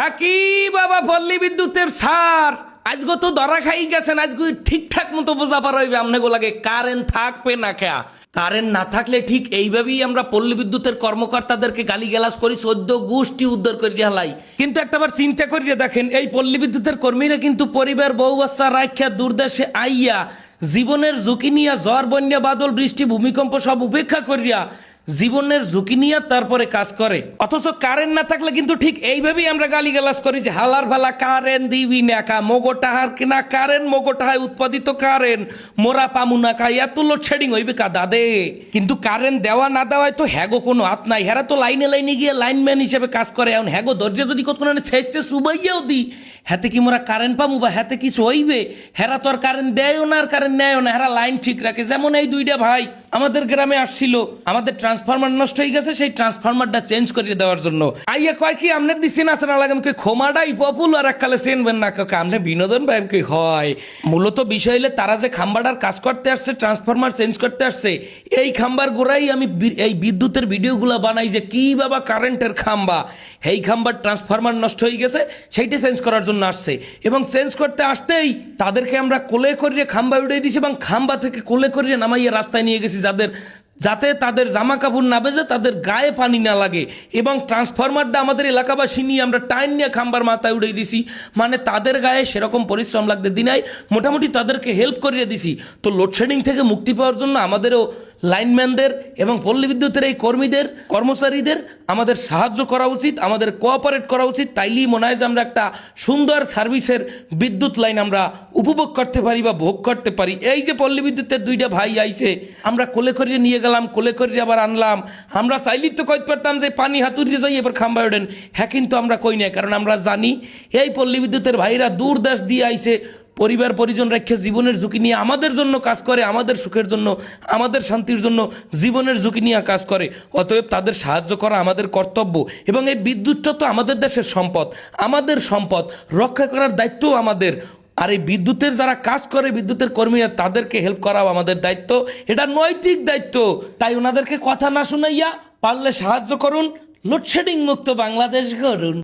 হ্যাঁ কি বাবা, পল্লী বিদ্যুতের সার। আজকে তো দরা খাই গেছেন আজকে ঠিকঠাক মতো বোঝা পার হইবে। আমনে গোলাগে কারেন্ট থাকবে না খেয়া। কারেন্ট না থাকলে ঠিক এইভাবেই আমরা পল্লী বিদ্যুতের কর্মকর্তাদেরকে গালি করি, সদ্য গোষ্ঠী উদ্ধার করিয়া হালাই কিন্তু একটাবার চিন্তা করিয়া দেখেন, এই পল্লী বিদ্যুতের কর্মীরা কিন্তু পরিবার, বউ, বাচ্চা রাখ্যা দূরদেশে আইয়া জীবনের ঝুঁকি নিয়ে জ্বর বন্যা, বাদল, বৃষ্টি, ভূমিকম্প সব উপেক্ষা করিয়া জীবনের ঝুঁকি নিয়ে তারপরে কাজ করে। অথচ কারেন্ট না থাকলে কিন্তু ঠিক এইভাবেই আমরা গালি গালাস করি যে, হালার ভালা কারেন্ট দিবি না কা, মোগো টাহার কিনা কারেন্ট মোগো টাহায় উৎপাদিত কারেন্ট মোরা পামু না কা এত লোডশেডিং হইবে কা, দাদে। কিন্তু কারেন্ট দেওয়া না দেওয়ায় তো হ্যাগো কোনো হাত নাই। হেরা তো লাইনে লাইনে গিয়ে লাইনম্যান হিসেবে কাজ করে। এখন হ্যাগো দরজা যদি কত কোনো ছেঁচতে সুবাইয়াও দি হাতে কি মোরা কারেন্ট পামু বা হাতে কিছু হইবে? হেরা তো আর কারেন্ট দেয়ও না আর কারেন্ট নেয়ও না। হেরা লাইন ঠিক রাখে। যেমন এই দুইটা ভাই। আমাদের গ্রামে আসছিল, আমাদের ট্রান্সফরমার নষ্ট হয়ে গেছে, সেই ট্রান্সফরমারটা চেঞ্জ করিয়ে দেওয়ার জন্য। আইয়া কয় কি আপনার দিচ্ছেন আছে না লাগে আমাকে খোমাটাই পপুলার এককালে চেনবেন না কাউকে আপনি বিনোদন ভাই কি হয়? মূলত বিষয় হলে তারা যে খাম্বাটার কাজ করতে আসছে ট্রান্সফরমার চেঞ্জ করতে আসছে, এই খাম্বার গোড়াই আমি এই বিদ্যুতের ভিডিওগুলো বানাই যে কি বাবা কারেন্টের খাম্বা। এই খাম্বার ট্রান্সফরমার নষ্ট হয়ে গেছে, সেইটা চেঞ্জ করার জন্য আসছে। এবং চেঞ্জ করতে আসতেই তাদেরকে আমরা কোলে করিয়ে খাম্বা উড়িয়ে দিয়েছি এবং খাম্বা থেকে কোলে করিয়ে নামাইয়ে রাস্তায় নিয়ে গেছি যাদের, যাতে তাদের জামা কাপড় না বেজে তাদের গায়ে পানি না লাগে। এবং ট্রান্সফরমারটা আমাদের এলাকাবাসী নিয়ে আমরা টাইম নিয়ে খাম্বার মাথায় উড়িয়ে দিছি। মানে তাদের গায়ে সেরকম পরিশ্রম লাগতে দিনাই। মোটামুটি তাদেরকে হেল্প করিয়ে দিছি। তো লোডশেডিং থেকে মুক্তি পাওয়ার জন্য আমাদেরও লাইনম্যানদের এবং পল্লী বিদ্যুতের এই কর্মীদের, কর্মচারীদের আমাদের সাহায্য করা উচিত, আমাদের কোঅপারেট করা উচিত। তাইলেই মনে হয় যে আমরা একটা সুন্দর সার্ভিসের বিদ্যুৎ লাইন আমরা উপভোগ করতে পারি বা ভোগ করতে পারি। এই যে পল্লী বিদ্যুতের দুইটা ভাই আইছে, আমরা কোলে করিয়ে নিয়ে গেলাম, কোলে করিয়ে আবার আনলাম। আমরা চাইলেই তো কইতে পারতাম যে পানি হাতুড়িয়ে যাই, এবার খাম্বা ওঠেন। হ্যাঁ কিন্তু আমরা কই না কারণ আমরা জানি এই পল্লী বিদ্যুতের ভাইরা দূর দেশ দিয়ে আইছে পরিবার, পরিজন রেখে জীবনের ঝুঁকি নিয়ে আমাদের জন্য কাজ করে, আমাদের সুখের জন্য, আমাদের শান্তির জন্য জীবনের ঝুঁকি নিয়ে কাজ করে। অতএব তাদের সাহায্য করা আমাদের কর্তব্য এবং এই বিদ্যুৎটা তো আমাদের দেশের সম্পদ। আমাদের সম্পদ রক্ষা করার দায়িত্বও আমাদের। আর এই বিদ্যুতের যারা কাজ করে, বিদ্যুতের কর্মীরা তাদেরকে হেল্প করাও আমাদের দায়িত্ব। এটা নৈতিক দায়িত্ব। তাই ওনাদেরকে কথা না শুনাইয়া পারলে সাহায্য করুন। লোডশেডিং মুক্ত বাংলাদেশ গড়ুন।